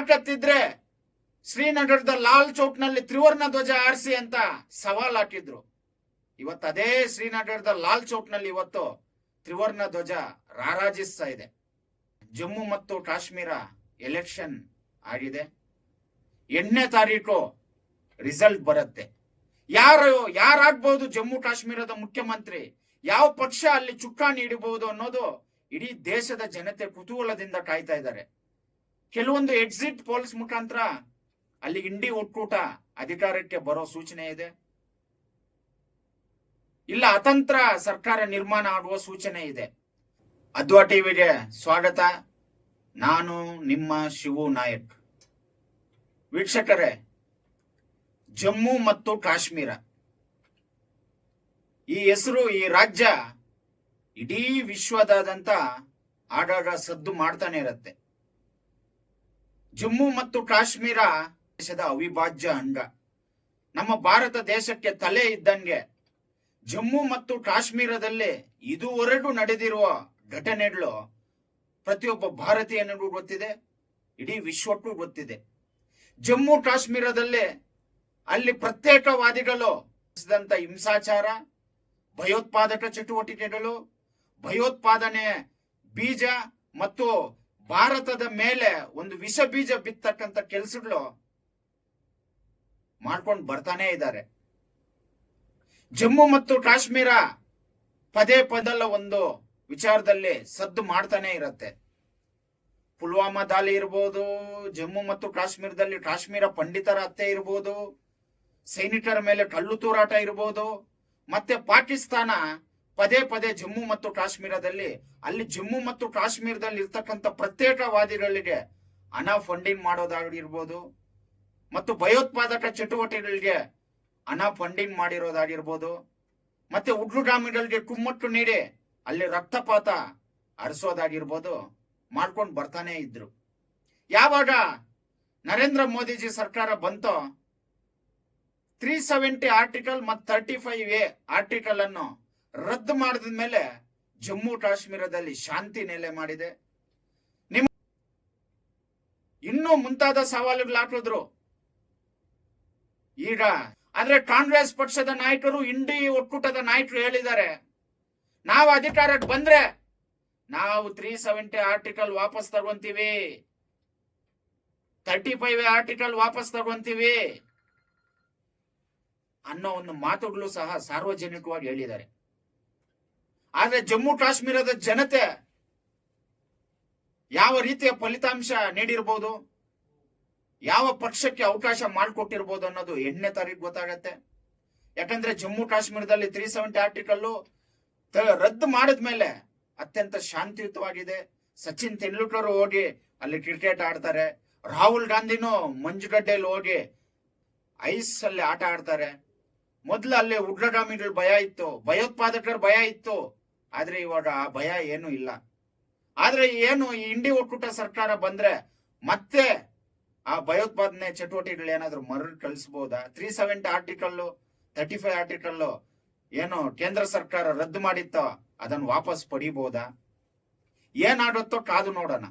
ತಾಕತ್ತಿದ್ರೆ ಶ್ರೀನಗರದ ಲಾಲ್ ಚೌಕ್ನಲ್ಲಿ ತ್ರಿವರ್ಣ ಧ್ವಜ ಆರಿಸಿ ಅಂತ ಸವಾಲ್ ಹಾಕಿದ್ರು. ಇವತ್ತು ಅದೇ ಶ್ರೀನಗರದ ಲಾಲ್ ಚೌಕ್ನಲ್ಲಿ ಇವತ್ತು ತ್ರಿವರ್ಣ ಧ್ವಜ ರಾರಾಜಿಸ್ತಾ ಇದೆ. ಜಮ್ಮು ಮತ್ತು ಕಾಶ್ಮೀರ ಎಲೆಕ್ಷನ್ ಆಗಿದೆ. ಎಂಟನೇ ತಾರೀಕು ರಿಸಲ್ಟ್ ಬರುತ್ತೆ. ಯಾರು ಯಾರಾಗ್ಬಹುದು ಜಮ್ಮು ಕಾಶ್ಮೀರದ ಮುಖ್ಯಮಂತ್ರಿ? ಯಾವ ಪಕ್ಷ ಅಲ್ಲಿ ಚುಕ್ಕಾಣಿ ಹಿಡಿಬಹುದು ಅನ್ನೋದು ಇಡೀ ದೇಶದ ಜನತೆ ಕುತೂಹಲದಿಂದ ಕಾಯ್ತಾ ಇದ್ದಾರೆ. ಕೆಲವೊಂದು ಎಕ್ಸಿಟ್ ಪೊಲೀಸ್ ಮುಖಾಂತರ ಅಲ್ಲಿ ಇಂಡಿ ಒಕ್ಕೂಟ ಅಧಿಕಾರಕ್ಕೆ ಬರೋ ಸೂಚನೆ ಇದೆ. ಇಲ್ಲ, ಅತಂತ್ರ ಸರ್ಕಾರ ನಿರ್ಮಾಣ ಆಗುವ ಸೂಚನೆ ಇದೆ. ಅದ್ವಾ ಟಿವಿಗೆ ಸ್ವಾಗತ. ನಾನು ನಿಮ್ಮ ಶಿವು ನಾಯಕ್. ವೀಕ್ಷಕರೇ, ಜಮ್ಮು ಮತ್ತು ಕಾಶ್ಮೀರ. ಈ ಹೆಸರು, ಈ ರಾಜ್ಯ ಇಡೀ ವಿಶ್ವದಾದಂತ ಆಗಾಗ ಸದ್ದು ಮಾಡ್ತಾನೆ ಇರುತ್ತೆ. ಜಮ್ಮು ಮತ್ತು ಕಾಶ್ಮೀರ ದೇಶದ ಅವಿಭಾಜ್ಯ ಅಂಗ. ನಮ್ಮ ಭಾರತ ದೇಶಕ್ಕೆ ತಲೆ ಇದ್ದಂಗೆ ಜಮ್ಮು ಮತ್ತು ಕಾಶ್ಮೀರದಲ್ಲಿ ಇದುವರೆಗೂ ನಡೆದಿರುವ ಘಟನೆಗಳು ಪ್ರತಿಯೊಬ್ಬ ಭಾರತೀಯನಿಗೂ ಗೊತ್ತಿದೆ, ಇಡೀ ವಿಶ್ವಕ್ಕೂ ಗೊತ್ತಿದೆ. ಜಮ್ಮು ಕಾಶ್ಮೀರದಲ್ಲಿ ಅಲ್ಲಿ ಪ್ರತ್ಯೇಕವಾದಿಗಳು ಹಿಂಸಾಚಾರ, ಭಯೋತ್ಪಾದಕ ಚಟುವಟಿಕೆಗಳು, ಭಯೋತ್ಪಾದನೆ ಬೀಜ ಮತ್ತು ಭಾರತದ ಮೇಲೆ ಒಂದು ವಿಷ ಬೀಜ ಬಿತ್ತಕ್ಕಂತ ಕೆಲಸಗಳು ಮಾಡ್ಕೊಂಡು ಬರ್ತಾನೆ ಇದ್ದಾರೆ. ಜಮ್ಮು ಮತ್ತು ಕಾಶ್ಮೀರ ಪದೇ ಪದಲ್ಲ ಒಂದು ವಿಚಾರದಲ್ಲಿ ಸದ್ದು ಮಾಡ್ತಾನೆ ಇರತ್ತೆ. ಪುಲ್ವಾಮಾ ದಾಳಿ ಇರ್ಬೋದು, ಜಮ್ಮು ಮತ್ತು ಕಾಶ್ಮೀರದಲ್ಲಿ ಕಾಶ್ಮೀರ ಪಂಡಿತರ ಹತ್ಯೆ ಇರ್ಬೋದು, ಸೈನಿಕರ ಮೇಲೆ ಕಲ್ಲು ತೂರಾಟ ಇರ್ಬೋದು, ಮತ್ತೆ ಪಾಕಿಸ್ತಾನ ಪದೇ ಪದೇ ಜಮ್ಮು ಮತ್ತು ಕಾಶ್ಮೀರದಲ್ಲಿ, ಅಲ್ಲಿ ಜಮ್ಮು ಮತ್ತು ಕಾಶ್ಮೀರದಲ್ಲಿ ಇರ್ತಕ್ಕಂಥ ಪ್ರತ್ಯೇಕವಾದಿಗಳಿಗೆ ಹಣ ಫಂಡಿಂಗ್ ಮಾಡೋದಾಗಿರ್ಬೋದು ಮತ್ತು ಭಯೋತ್ಪಾದಕ ಚಟುವಟಿಕೆಗಳಿಗೆ ಹಣ ಫಂಡಿಂಗ್ ಮಾಡಿರೋದಾಗಿರ್ಬೋದು ಮತ್ತೆ ಉಗ್ರಗಾಮಿಗಳಿಗೆ ಕುಮ್ಮಟ್ಟು ನೀಡಿ ಅಲ್ಲಿ ರಕ್ತಪಾತ ಹರಿಸೋದಾಗಿರ್ಬೋದು ಮಾಡ್ಕೊಂಡು ಬರ್ತಾನೆ ಇದ್ರು. ಯಾವಾಗ ನರೇಂದ್ರ ಮೋದಿಜಿ ಸರ್ಕಾರ ಬಂತೋ ತ್ರೀ ಸೆವೆಂಟಿ ಆರ್ಟಿಕಲ್ ಮತ್ತು ತರ್ಟಿ ಫೈವ್ ಎ ಆರ್ಟಿಕಲ್ ಅನ್ನು ರದ್ದು ಮಾಡಿದ ಮೇಲೆ ಜಮ್ಮು ಕಾಶ್ಮೀರದಲ್ಲಿ ಶಾಂತಿ ನೆಲೆ ಮಾಡಿದೆ. ನಿಮ್ಮ ಇನ್ನೂ ಮುಂತಾದ ಸವಾಲುಗಳು ಹಾಕಿದ್ರು. ಈಗ ಆದ್ರೆ ಕಾಂಗ್ರೆಸ್ ಪಕ್ಷದ ನಾಯಕರು ಇಂಡಿ ಒಕ್ಕೂಟದ ನಾಯಕರು ಹೇಳಿದ್ದಾರೆ. ನಾವು ಅಧಿಕಾರಕ್ಕೆ ಬಂದ್ರೆ ನಾವು ತ್ರೀ ಸೆವೆಂಟಿ ಆರ್ಟಿಕಲ್ ವಾಪಸ್ ತಗೊಂತೀವಿ. ತರ್ಟಿ ಫೈವ್ ಆರ್ಟಿಕಲ್ ವಾಪಸ್ ತಗೊಂತೀವಿ ಅನ್ನೋ ಒಂದು ಮಾತುಗಳು ಸಹ ಸಾರ್ವಜನಿಕವಾಗಿ ಹೇಳಿದ್ದಾರೆ. ಆದ್ರೆ ಜಮ್ಮು ಕಾಶ್ಮೀರದ ಜನತೆ ಯಾವ ರೀತಿಯ ಫಲಿತಾಂಶ ನೀಡಿರ್ಬೋದು? ಯಾವ ಪಕ್ಷಕ್ಕೆ ಅವಕಾಶ ಮಾಡಿಕೊಟ್ಟಿರ್ಬೋದು ಅನ್ನೋದು ಎಂಟನೇ ತಾರೀಕು ಗೊತ್ತಾಗತ್ತೆ. ಯಾಕಂದ್ರೆ ಜಮ್ಮು ಕಾಶ್ಮೀರದಲ್ಲಿ ತ್ರೀ ಸೆವೆಂಟಿ ಆರ್ಟಿಕಲ್ಲು ರದ್ದು ಮಾಡಿದ್ಮೇಲೆ ಅತ್ಯಂತ ಶಾಂತಿಯುತವಾಗಿದೆ. ಸಚಿನ್ ತೆಂಡೂಲ್ಕರ್ ಹೋಗಿ ಅಲ್ಲಿ ಕ್ರಿಕೆಟ್ ಆಡ್ತಾರೆ. ರಾಹುಲ್ ಗಾಂಧಿನೂ ಮಂಜುಗಡ್ಡೆಯಲ್ಲಿ ಹೋಗಿ ಐಸ್ ಅಲ್ಲಿ ಆಟ ಆಡ್ತಾರೆ. ಮೊದ್ಲು ಅಲ್ಲಿ ಉಗ್ರಗಾಮಿಗಳ ಭಯ ಇತ್ತು, ಭಯೋತ್ಪಾದಕರ ಭಯ ಇತ್ತು. ಆದ್ರೆ ಇವಾಗ ಆ ಭಯ ಏನು ಇಲ್ಲ. ಆದ್ರೆ ಏನು ಈ ಇಂಡಿ ಒಕ್ಕೂಟ ಸರ್ಕಾರ ಬಂದ್ರೆ ಮತ್ತೆ ಆ ಭಯೋತ್ಪಾದನೆ ಚಟುವಟಿಕೆಗಳು ಏನಾದ್ರು ಮರಳಿ ಕಳಿಸಬಹುದಾ three seventy article thirty five article ಏನು ಕೇಂದ್ರ ಸರ್ಕಾರ ರದ್ದು ಮಾಡಿತ್ತೋ ಅದನ್ನು ವಾಪಸ್ ಪಡಿಬಹುದಾ ಏನಾಗುತ್ತೋ ಕಾದು ನೋಡೋಣ.